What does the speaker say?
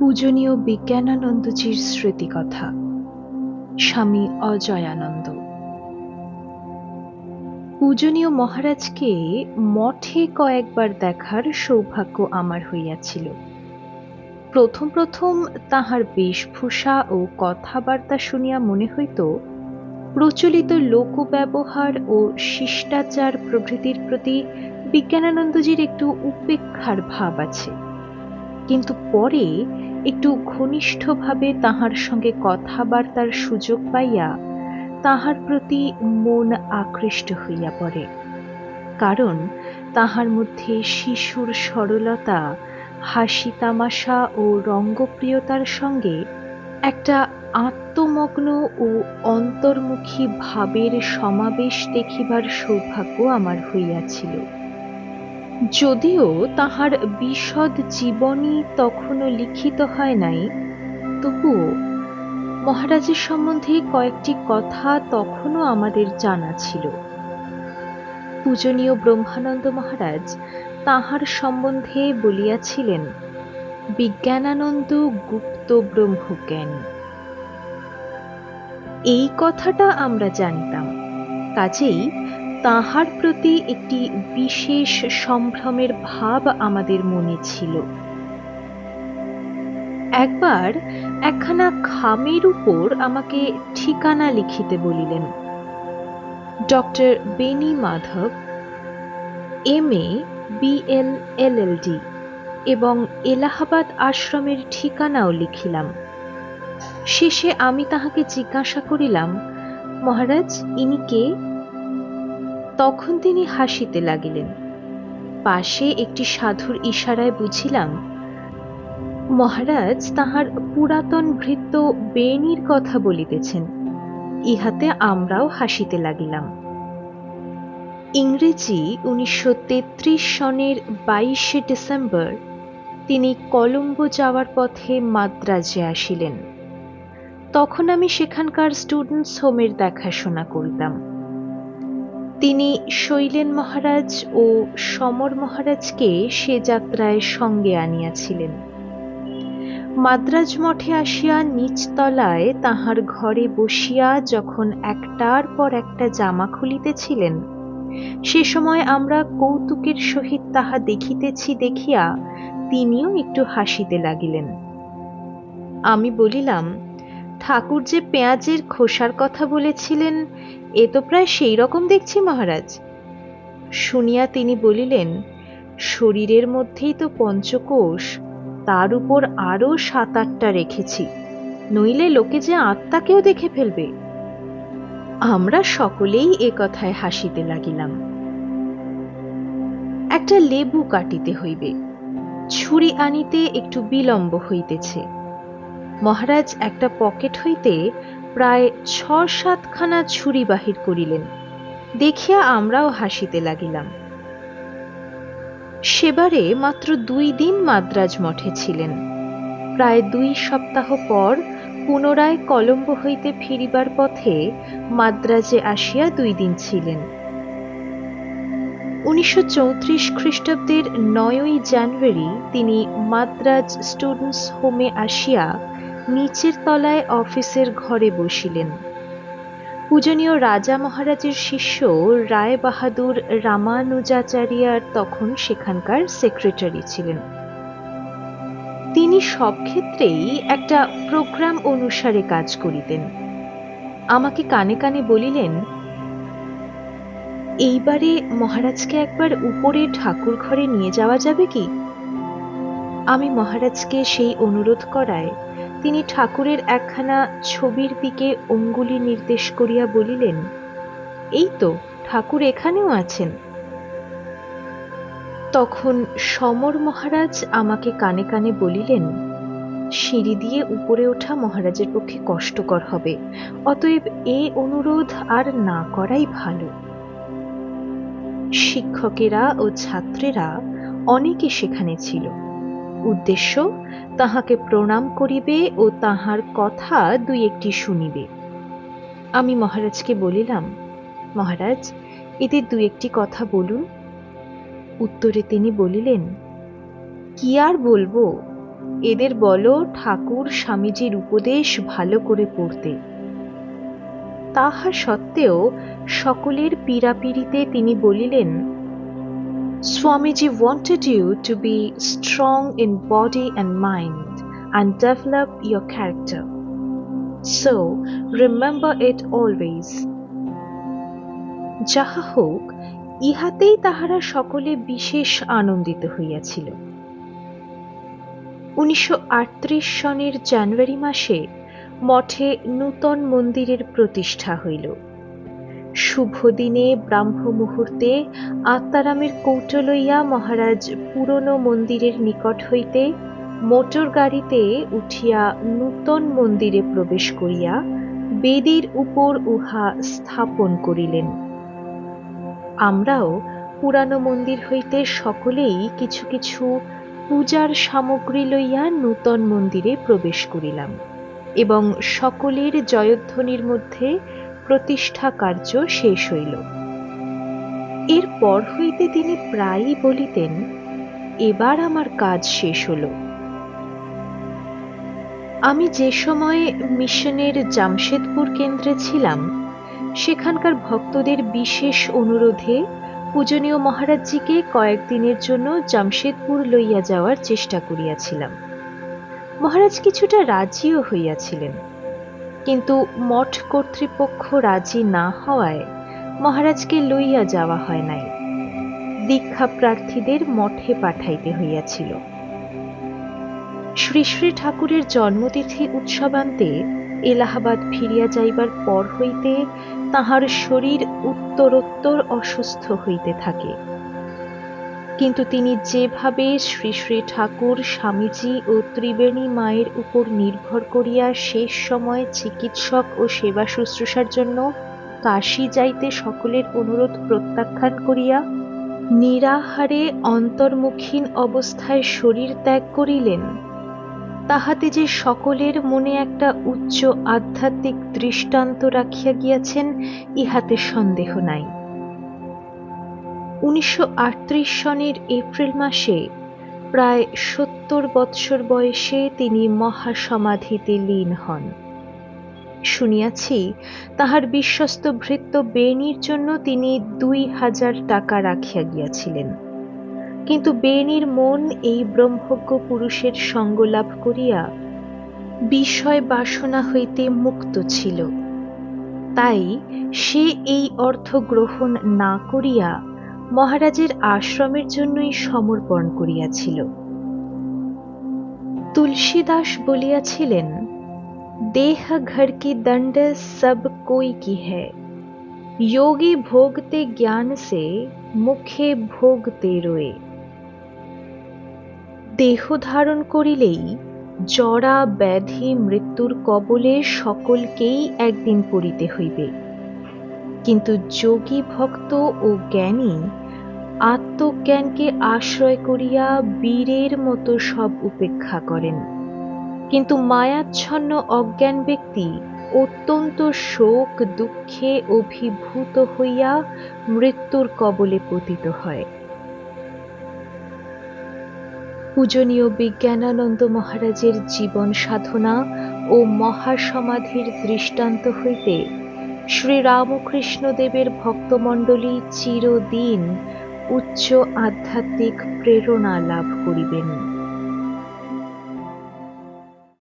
পূজনীয় বিজ্ঞানানন্দজির স্মৃতিকথা। স্বামী অজয়ানন্দ। পূজনীয় মহারাজকে মঠে কয়েকবার দেখার সৌভাগ্য আমার হইয়াছিল। প্রথম প্রথম তাহার বেশভূষা ও কথাবার্তা শুনিয়া মনে হইত, প্রচলিত লোকব্যবহার ও শিষ্টাচার প্রভৃতির প্রতি বিজ্ঞানানন্দজির একটু উপেক্ষার ভাব আছে। কিন্তু পরে একটু ঘনিষ্ঠভাবে তাহার সঙ্গে কথাবার্তার সুযোগ পাইয়া তাহার প্রতি মন আকৃষ্ট হইয়া পড়ে। কারণ তাহার মধ্যে শিশুর সরলতা হাসি তামাশা ও রঙ্গপ্রিয়তার সঙ্গে একটা আত্মমগ্ন ও অন্তর্মুখী ভাবের সমাবেশ দেখিবার সৌভাগ্য আমার হইয়াছিল। যদিও তাহার বিশদ জীবনী তখনও লিখিত হয় নাই, তবুও মহারাজের সম্বন্ধে কয়েকটি কথা তখনও আমাদের জানা ছিল। পূজনীয় ব্রহ্মানন্দ মহারাজ তাহার সম্বন্ধে বলিয়াছিলেন, বিজ্ঞানানন্দ গুপ্ত ব্রহ্মজ্ঞানী। এই কথাটা আমরা জানতাম। কাজেই তাহার প্রতি একটি বিশেষ সম্ভ্রমের ভাব আমাদের মনে ছিল। একবার একখানা খামের উপর আমাকে ঠিকানা লিখিতে বলিলেন, doctor Beni Madhab M A BL LLD এবং এলাহাবাদ আশ্রমের ঠিকানাও লিখিলাম। শেষে আমি তাহাকে জিজ্ঞাসা করিলাম, মহারাজ, ইনি কে? তখন তিনি হাসিতে লাগিলেন। পাশে একটি সাধুর ইশারায় বুঝিলাম, মহারাজ তাহার পুরাতন ভৃত্য বেণীর কথা বলিতেছেন, ইহাতে আমরাও হাসিতে লাগিলাম। ইংরেজি উনিশশো তেত্রিশ সনের বাইশে ডিসেম্বর তিনি কলম্বো যাওয়ার পথে মাদ্রাজে আসিলেন। তখন আমি সেখানকার স্টুডেন্টস হোমের দেখাশোনা করিতাম। তিনি শৈলেন মহারাজ ও সমর মহারাজকে সে যাত্রায় সঙ্গে আনিয়াছিলেন। মাদ্রাজ মঠে আসিয়া নিচতলায় তাহার ঘরে বসিয়া যখন একটার পর একটা জামা খুলিতেছিলেন, সে সময় আমরা কৌতুকের সহিত তাহা দেখিতেছি দেখিয়া তিনিও একটু হাসিতে লাগিলেন। আমি বলিলাম ঠাকুর যে পেঁয়াজের খোসার কথা বলেছিলেন, এ তো প্রায় সেই রকম দেখছি মহারাজ। শুনিয়া তিনি বলিলেন, শরীরের মধ্যেই তো পঞ্চকোষ, তার উপর আরও সাত আটটা রেখেছি, নইলে লোকে যে আত্মাকেও দেখে ফেলবে। আমরা সকলেই এ কথায় হাসিতে লাগিলাম। একটা লেবু কাটিতে হইবে, ছুরি আনিতে একটু বিলম্ব হইতেছে। মহারাজ একটা পকেট হইতে প্রায় ছ সাতখানা ছুরি বাহির করিলেন। দেখিয়া আমরাও হাসিতে লাগিলাম। সেবারে মাত্র দুই দিন মাদ্রাজ মঠে ছিলেন। প্রায় দুই সপ্তাহ পর পুনরায় কলম্বো হইতে ফিরিবার পথে মাদ্রাজে আসিয়া দুই দিন ছিলেন। উনিশশো চৌত্রিশ খ্রিস্টাব্দের নয়ই জানুয়ারি তিনি মাদ্রাজ স্টুডেন্টস হোমে আসিয়া নিচের তলায় অফিসের ঘরে বসিলেন। পূজনীয় রাজা মহারাজের শিষ্য রায় বাহাদুর রামানুজাচারিয়ার তখন সেখানকার সেক্রেটারি ছিলেন। তিনি সব ক্ষেত্রেই একটা প্রোগ্রাম অনুসারে কাজ করিতেন। আমাকে কানে কানে বলিলেন, এইবারে মহারাজকে একবার উপরে ঠাকুর ঘরে নিয়ে যাওয়া যাবে কি? আমি মহারাজকে সেই অনুরোধ করায় তিনি ঠাকুরের একখানা ছবির দিকে অঙ্গুলি নির্দেশ করিয়া বলিলেন, এই তো, ঠাকুর এখানেও আছেন। তখন সমর মহারাজ আমাকে কানে কানে বলিলেন, সিঁড়ি দিয়ে উপরে ওঠা মহারাজের পক্ষে কষ্টকর হবে, অতএব এ অনুরোধ আর না করাই ভালো। শিক্ষকেরা ও ছাত্রেরা অনেকে সেখানে ছিল। উদ্দেশ্য, তাহাকে প্রণাম করিবে ও তাহার কথা দুই একটি শুনিবে। আমি মহারাজকে বলিলাম, মহারাজ, এদের দু একটি কথা বলুন। উত্তরে তিনি বলিলেন, কি আর বলব? এদের বলো, ঠাকুর স্বামীজির উপদেশ ভালো করে পড়তে। তাহা সত্ত্বেও সকলের পীড়াপিড়িতে তিনি বলিলেন Swamiji wanted you to be strong in body and mind and develop your character. So, remember it always. যাহা হোক ইহাতেই তাহারা সকলে বিশেষ আনন্দিত হইয়াছিল উনিশশো আটত্রিশ সনের জানুয়ারি মাসে মঠে নূতন মন্দিরের প্রতিষ্ঠা হইল শুভ দিনে ব্রাহ্ম মুহূর্তে আত্মারামের কৌটো লইয়া মহারাজ পুরনো মন্দিরের নিকট হইতে মোটর গাড়িতে উঠিয়া নূতন মন্দিরে প্রবেশ করিয়া বেদির উপর উহা স্থাপন করিলেন। আমরাও পুরানো মন্দির হইতে সকলেই কিছু কিছু পূজার সামগ্রী লইয়া নূতন মন্দিরে প্রবেশ করিলাম এবং সকলের জয়ধ্বনির মধ্যে প্রতিষ্ঠা কার্য শেষ হইল। এরপর হইতে তিনি প্রায়ই বলিতেন, এবার আমার কাজ শেষ হল। আমি যে সময় মিশনের জামশেদপুর কেন্দ্রে ছিলাম, সেখানকার ভক্তদের বিশেষ অনুরোধে পূজনীয় মহারাজজিকে কয়েকদিনের জন্য জামশেদপুর লইয়া যাওয়ার চেষ্টা করিয়াছিলাম। মহারাজ কিছুটা রাজিও হইয়াছিলেন। কিন্তু মঠ কর্তৃপক্ষ রাজি না হওয়ায় মহারাজকে লইয়া যাওয়া হয় নাই। দীক্ষা প্রার্থীদের মঠে পাঠাইতে হইয়াছিল। শ্রী শ্রী ঠাকুরের জন্মতিথি উৎসবান্তে এলাহাবাদ ফিরিয়া যাইবার পর হইতে তাহার শরীর উত্তরোত্তর অসুস্থ হইতে থাকে। কিন্তু তিনি যেভাবে শ্রী শ্রী ঠাকুর, স্বামীজি ও ত্রিবেণী মায়ের উপর নির্ভর করিয়া শেষ সময়ে চিকিৎসক ও সেবা শুশ্রূষার জন্য কাশি যাইতে সকলের অনুরোধ প্রত্যাখ্যান করিয়া নিরাহারে অন্তর্মুখীন অবস্থায় শরীর ত্যাগ করিলেন। তাহাতে যে সকলের মনে একটা উচ্চ আধ্যাত্মিক দৃষ্টান্ত রাখিয়া গিয়াছেন, ইহাতে সন্দেহ নাই। উনিশশো আটত্রিশ সনের এপ্রিল মাসে প্রায় সত্তর বৎসর বয়সে তিনি মহাসমাধিতে লীন হন। শুনিয়াছি, তাহার বিশ্বস্ত ভৃত্য বেণীর জন্য তিনি দুই হাজার টাকা রাখিয়া গিয়াছিলেন। কিন্তু বেণীর মন এই ব্রহ্মজ্ঞ পুরুষের সঙ্গ লাভ করিয়া বিষয় বাসনা হইতে মুক্ত ছিল। তাই সে এই অর্থ গ্রহণ না করিয়া মহারাজের আশ্রমের জন্যই সমর্পণ করিয়াছিল। তুলসীদাস বলিয়াছিলেন দেহ ঘর কি দণ্ড সব কই কি হোগী যোগী ভোগতে জ্ঞান সে, মুখে ভোগতে রয়ে। দেহ ধারণ করিলেই জরা, ব্যাধি, মৃত্যুর কবলে সকলকেই একদিন পড়িতে হইবে। কিন্তু যোগী ভক্ত ও জ্ঞানী আত্মজ্ঞানকে আশ্রয় করিয়া বীরের মতো সব উপেক্ষা করেন। কিন্তু মায়াচ্ছন্ন অজ্ঞান ব্যক্তি অত্যন্ত শোক, দুঃখে অভিভূত হইয়া মৃত্যুর কবলে পতিত হয়। পূজনীয় বিজ্ঞানানন্দ মহারাজের জীবন সাধনা ও মহাসমাধির দৃষ্টান্ত হইতে শ্রীরামকৃষ্ণদেবের ভক্তমণ্ডলী চিরদিন উচ্চ আধ্যাত্মিক প্রেরণা লাভ করিবেন।